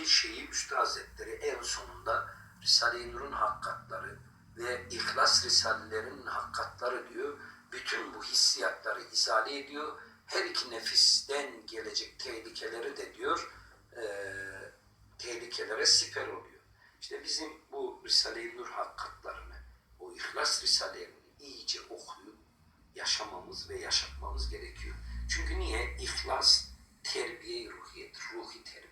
buradaki şeyi Üstad Hazretleri en sonunda Risale-i Nur'un hakikatları ve İhlas Risalelerinin hakikatları diyor. Bütün bu hissiyatları izale ediyor. Her iki nefisten gelecek tehlikeleri de diyor eee, tehlikelere siper oluyor. İşte bizim bu Risale-i Nur hakikatlarını, o İhlas Risalelerini iyice okuyup yaşamamız ve yaşatmamız gerekiyor. Çünkü niye? İhlas terbiye ruhiyet, ruhi terbiye.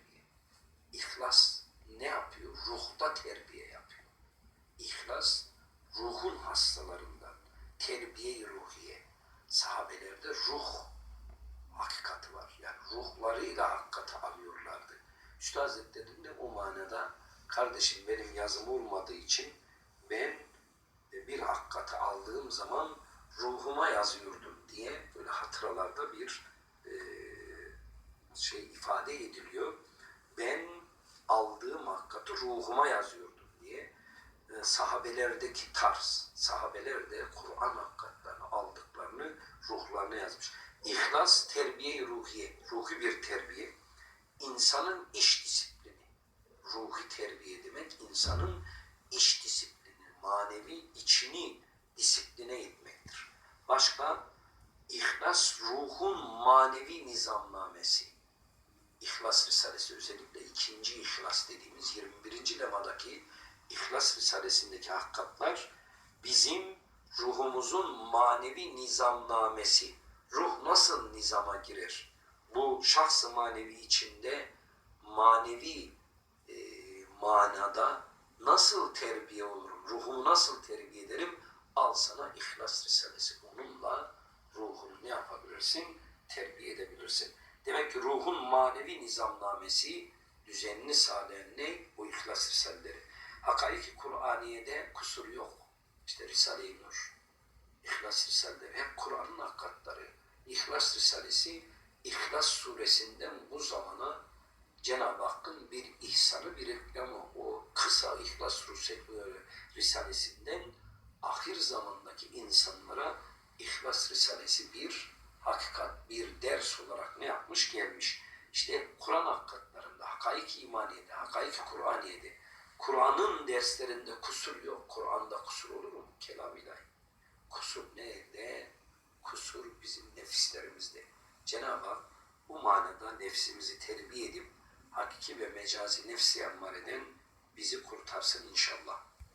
İhlas ne yapıyor? Ruhta terbiye yapıyor. İhlas ruhun hastalarından terbiye ruhiye. Sahabelerde ruh hakikati var. Yani ruhlarıyla hakikati alıyorlardı. Üstad Hazretleri'nin de o manada kardeşim benim yazım olmadığı için ben bir hakikati aldığım zaman ruhuma yazıyordum diye böyle hatıralarda bir şey ifade ediliyor. Ben aldığım hakikati ruhuma yazıyordum diye e, sahabelerdeki tarz, sahabeler de Kur'an hakikatlerini aldıklarını ruhlarına yazmış. İhlas terbiye ruhiye, ruhi bir terbiye. İnsanın iş disiplini, ruhi terbiye demek insanın iş disiplini, manevi içini disipline etmektir. Başka, ihlas ruhun manevi nizamnamesi. İhlas Risalesi özellikle ikinci İhlas dediğimiz 21. lemadaki İhlas Risalesindeki hakikatler bizim ruhumuzun manevi nizamnamesi. Ruh nasıl nizama girer? Bu şahs-ı manevi içinde manevi e, manada nasıl terbiye olurum? Ruhumu nasıl terbiye ederim? Al sana İhlas Risalesi. Onunla ruhunu ne yapabilirsin? Terbiye edebilirsin. Demek ki ruhun manevi nizamnamesi düzenini sağlayan ne? O İhlas Risaleleri. Hakaiki Kur'aniye'de kusur yok. İşte Risale-i Nur, İhlas Risaleleri hep Kur'an'ın hakikatları. İhlas Risalesi İhlas suresinden bu zamana Cenab-ı Hakk'ın bir ihsanı, bir reklamı. O kısa İhlas Risalesinden ahir zamandaki insanlara İhlas Risalesi bir hakikat, bir ders olarak ne yapmış gelmiş. İşte Kur'an hakikatlarında, hakaik imaniyede, hakaik Kur'aniyede, Kur'an'ın derslerinde kusur yok. Kur'an'da kusur olur mu? Kelam ilahi. Kusur nerede? Kusur bizim nefislerimizde. Cenab-ı Hak bu manada nefsimizi terbiye edip hakiki ve mecazi nefsi emmar eden bizi kurtarsın inşallah.